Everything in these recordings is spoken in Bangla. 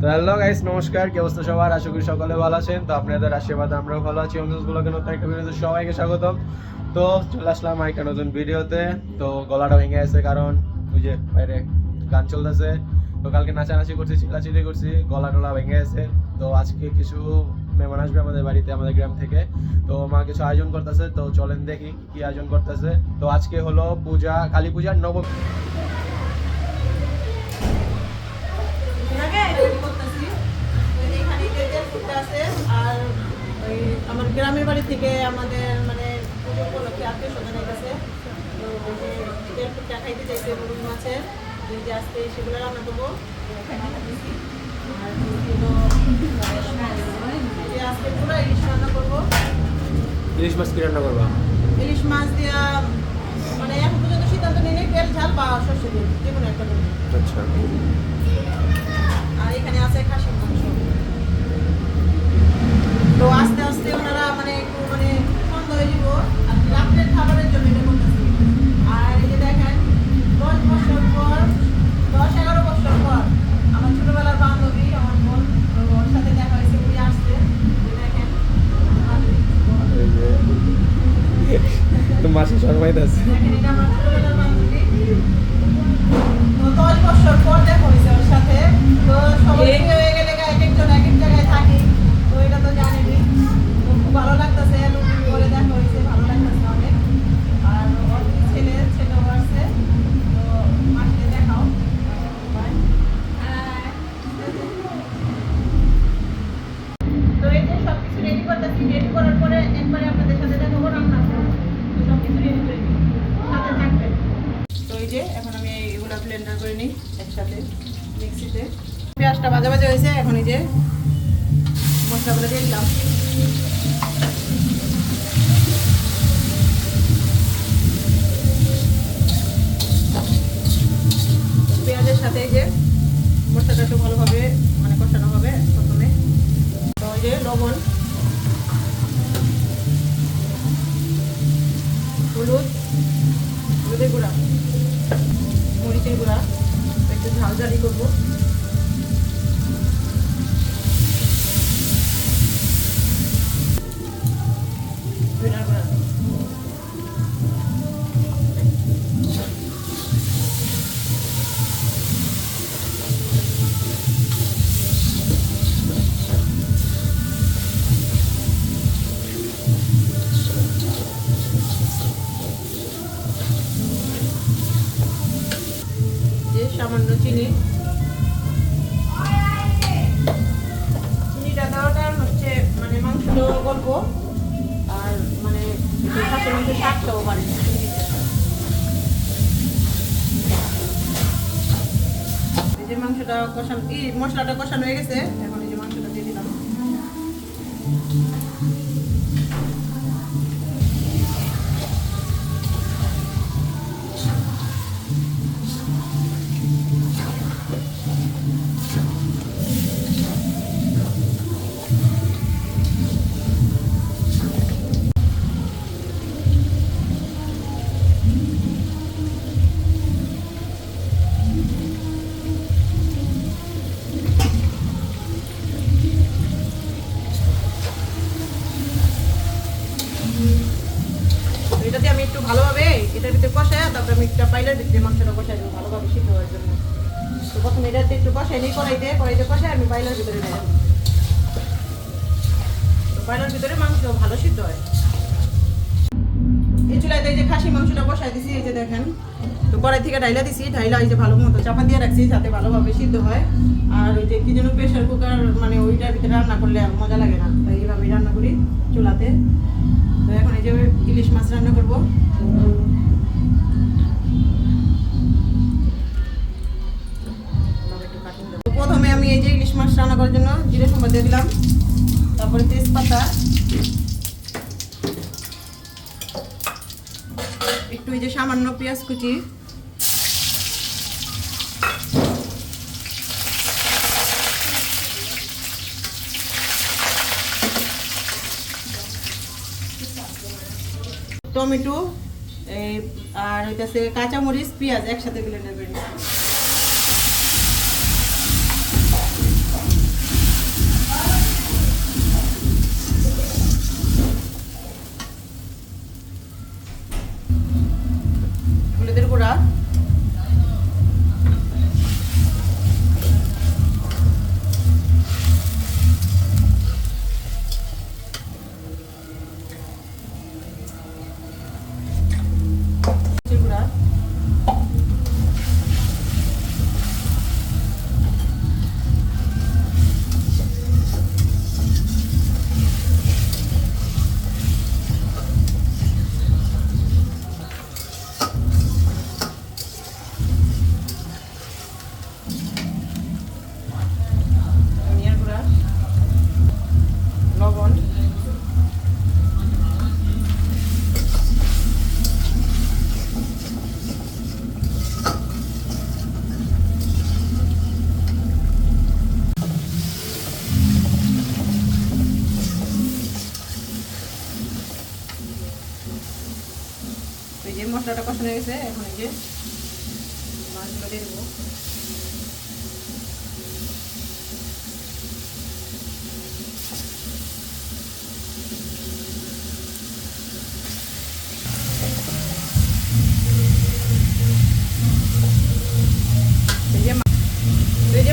তো হ্যালো গাইস, নমস্কার, কি অবস্থা সবার? আশা করি সকলে ভালো আছেন। তো আপনাদের আশীর্বাদ আমরাও ভালো আছি। অমজুস নতুন একটা ভিডিওতে সবাইকে স্বাগতম। তো চলে আসলাম একটা নতুন ভিডিওতে। তো গলাটা ভেঙে গেছে কারণ ওই যে বাইরে গান চলতেছে। তো কালকে নাচানাচি করছি, চিল্লাচিল্লি করছি, গলা টলা ভেঙে গেছে। তো আজকে কিছু মেহমান আসবে আমাদের বাড়িতে, আমাদের গ্রাম থেকে। তো মা কিছু আয়োজন করতেছে, তো চলেন দেখি কি আয়োজন করতেছে। তো আজকে হলো পূজা, কালী পূজার নব আছে আর ওই আমার গ্রামের বাড়ি থেকে আমাদের মানে পুজো উপলক্ষে আত্মীয় স্বজন গেছে তো খাইতে চাইছে মাছের ওই যে আজকে সেগুলো রান্না করব। আজকে পুরো ইলিশ রান্না করব। ইলিশ মাছ কি রান্না করবা? ইলিশ মাছ দিয়া মানে এখন পর্যন্ত সিদ্ধান্ত নিয়ে তেল ঝাল বা সর্ষে দিন যে কোনো একটা আচ্ছা। আর এখানে আছে খাসির মাংস। তো আস্তে আস্তে ওনারা মানে একটু মানে সন্দেহ আর রাত্রের খাবারের জন্য এটা করতেছি। আর এই যে দেখেন দশ বছর পর দশ এগারো বছর পর আমার ছোটবেলার বান্ধবী আমার বোন ওর সাথে দেখা হয়েছে উনি আসছে। দেখেন তো মাসি শর্মাইতেছে দেখেন এটা আমার ছোটবেলার বান্ধবী তো দশ বছর পর দেখা হয়েছে ওর সাথে তো সবাই বিয়ে হয়ে গেলে এক একজন এক এক জায়গায় থাকি তো এটা তো জানেনই তো খুব ভালো লাগতেছে নতুন করে দেখা হয়েছে ভালো লাগতেছে অনেক আর ওর দুই ছেলে ছেলেও আসছে তো মাসে দেখাও Bye. তো এই যে সব কিছু রেডি করতেছি রেডি করার পরে একবারে আপনাদের সাথে দেখাবো রান্না করব তো সব কিছু রেডি করে নিই সাথে থাকবেন তো এই যে এখন আমি এগুলো ব্লেন্ডার করে নিই একসাথে মিক্সিতে। পেঁয়াজটা ভাজা ভাজা হয়েছে, এখন যে মশলাগুলো দিয়ে দিলাম। পেঁয়াজের সাথে যে মশলাটা একটু ভালোভাবে মানে কষানো হবে প্রথমে। তো যে লবণ, হলুদ, হলুদের গুঁড়া। একটু ঝাল করব। সামান্য চিনি। চিনিটা দেওয়াটা হচ্ছে মানে মাংস গল্প, আর মানে খাসির মাংস স্বাদটাও বাড়ে যে মাংসটা কষানো, এই মশলাটা কষানো হয়ে গেছে, এখন এই যে মাংসটা দিয়ে দিলাম। কড়াইতে কড়াইতে কষাই আমি পাইলার ভিতরে দেবো। তো পাইলার ভিতরে মাংস ভালো সিদ্ধ হয়। এই চুলাইতে এই যে খাসি মাংসটা বসাই দিছি, এই যে দেখেন। তো কড়াই থেকে ঢাইলা দিছি, ঢাইলা এই যে ভালো মতো চাপা দিয়ে রাখছি যাতে ভালোভাবে সিদ্ধ হয়। আর ওই যে কি যেন প্রেশার কুকার মানে ওইটার ভিতরে রান্না করলে মজা লাগে না। তাই এইভাবেই রান্না করি চুলাতে। তো এখন এই যে ইলিশ মাছ রান্না করব। যে ইলিশ মাছ রান্না করার জন্য জিরে সম্বাদ দিয়ে দিলাম। তারপরে তেজপাতা। একটু এই যে সামান্য পেঁয়াজ কুচি। টমেটো, এই, আর হইতাছে কাঁচামরিচ, পেঁয়াজ একসাথে ব্লেন্ডার নিচ্ছি মশলাটা কষানো হয়ে গেছে? এখন এই যে মাছগুলো দিয়ে দেবো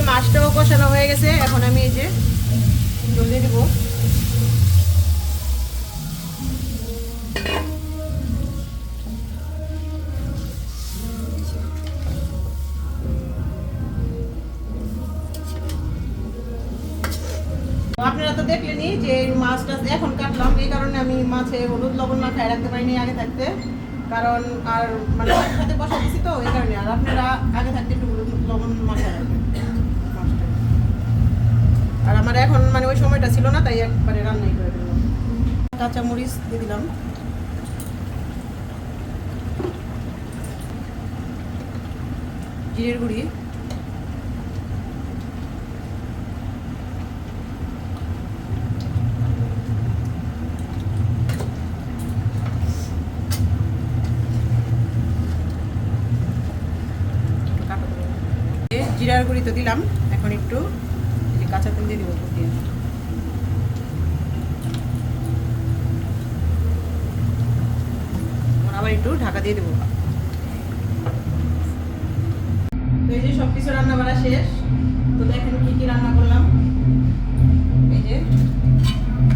মাছটাও কষানো হয়ে গেছে। এখন আমি এই যে জল দিয়ে দেবো। তো যে মাছটা এখন কাটলাম, এই কারণে আমি মাছে হলুদ লবণ না খাই রাখতে পারিনি আগে থাকতে। কারণ আর মানে সাথে বসা দিছি তো, এই কারণে। আর আপনারা আগে থাকতে একটু হলুদ লবণ মাখায় রাখবেন। আর আমার এখন মানে ওই সময়টা ছিল না, তাই একবারে রান্নাই করে দিলাম। কাঁচা মরিচ দিয়ে দিলাম। জিরের গুঁড়ি। জিরার গুঁড়ি তো দিলাম, এখন একটু কাঁচা তেল দিয়ে দিব দিয়ে। আবার একটু ঢাকা দিয়ে দেবো। তো এই যে সব কিছু রান্না বাড়া শেষ, তো দেখেন কি কি রান্না করলাম। এই যে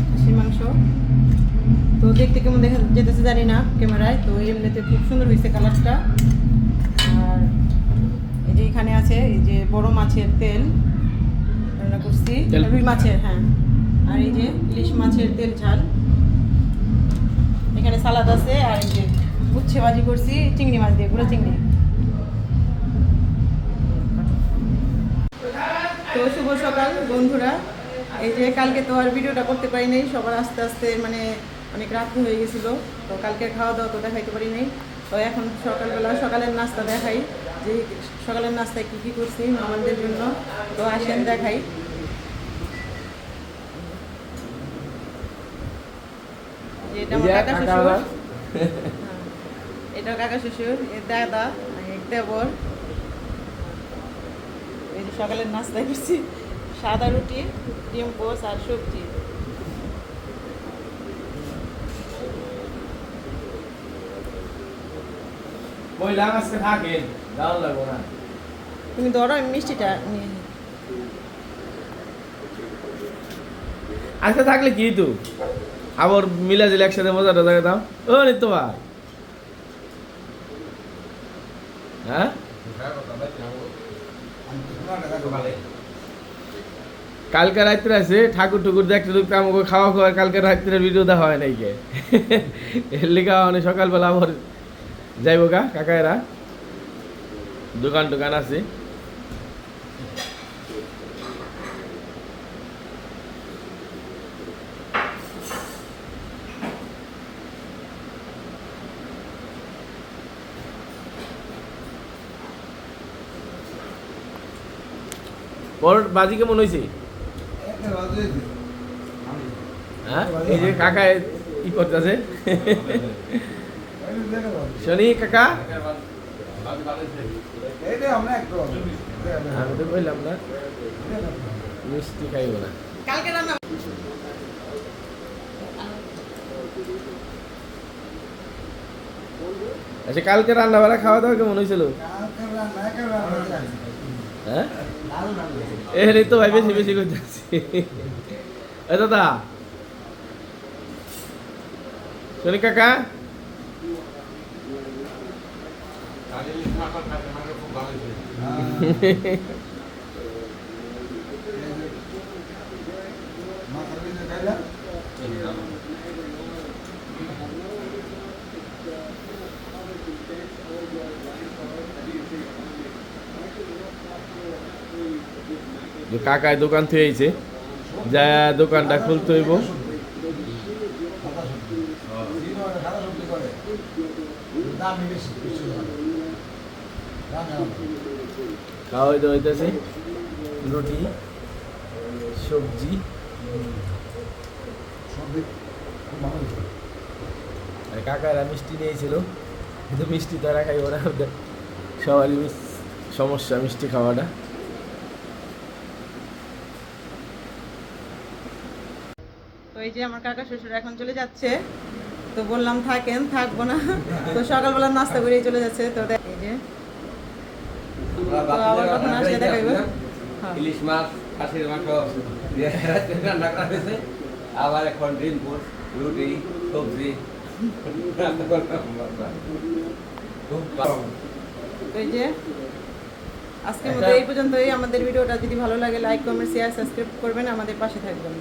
খাসির মাংস। তো দেখতে কেমন দেখা যেতেছে জানি না ক্যামেরায়, তো এমনিতে খুব সুন্দর হয়েছে কালারটা। এই যে এখানে আছে এই যে বড় মাছের তেল রান্না করছি। রুই মাছের হ্যাঁ। আর এই যে ইলিশ মাছের তেল ঝাল। এখানে সালাদ আছে আর এই যে উচ্ছে ভাজি করছি চিংড়ি মাছ দিয়ে গুঁড়ো চিংড়ি। তো শুভ সকাল বন্ধুরা। এই যে কালকে তো আর ভিডিওটা করতে পারি নাই সবার আস্তে আস্তে মানে অনেক রাত হয়ে গেছিল। তো কালকে খাওয়া দাওয়া তো দেখাইতে পারি নাই। তো এখন সকালবেলা সকালের নাস্তা দেখাই। যে সকালের নাস্তায় কী কী করছি আমাদের জন্য তো আসেন দেখাই। যে এটা আমার কাকা শ্বশুর। হ্যাঁ। এটা কাকা শ্বশুর এর দাদা এক দেবর। এই যে সকালের নাস্তা করছি সাদা রুটি ডিম পোস আর সবজি। মহিলা আজকে থাকেন দারুণ লাগবো না। তুমি ধরো আমি মিষ্টিটা নিয়ে। আজকে থাকলে কি তো আবার মিলা দিলে একসাথে মজাটা দেখে দাও ও নিত্য ভাই। হ্যাঁ? কালকে রাত্রে আছে ঠাকুর টুকুর দেখতে দেখতে আমাকে খাওয়া খাওয়া কালকে রাত্রে ভিডিও দেওয়া হয় নাই কে? এর লিখা অনেক সকালবেলা আবার যাইব গা কাকায়েরা? দোকান টোকান আছে? বড় বাজি কেমন হয়েছে হ্যাঁ? এই যে কাকা কি করতেছে। শনি কাকা? আমি তো বললাম না। মিষ্টি খাইব না। কালকে রান্না আচ্ছা কালকে রান্না বাড়া খাওয়া দাওয়া কেমন হয়েছিল? হ্যাঁ? এ তো ভাই বেশি বেশি দাদা। শনি কাকা যে কাকায় দোকান থুয়েছে যা দোকানটা খুলতে হইব। খাওয়া হইতে হইতেছে রুটি, সবজি। কাকারা মিষ্টি নিয়েছিল, কিন্তু মিষ্টি তারা সবারই সমস্যা মিষ্টি খাওয়াটা। তো এই যে আমার কাকা শ্বশুর এখন চলে যাচ্ছে। তো বললাম থাকেন, থাকব না। তো সকালবেলা নাস্তা করেই চলে যাচ্ছে। তো এই যে আবার কখন আসলে দেখাইব? হ্যাঁ। ইলিশ মাছ খাসির মাংস রান্না করা হয়েছে। আবার এখন ডিম রুটি সবজি। এই যে আজকের মতো এই পর্যন্তই। আমাদের ভিডিওটা যদি ভালো লাগে লাইক কমেন্ট শেয়ার সাবস্ক্রাইব করবেন। আমাদের পাশে থাকবেন।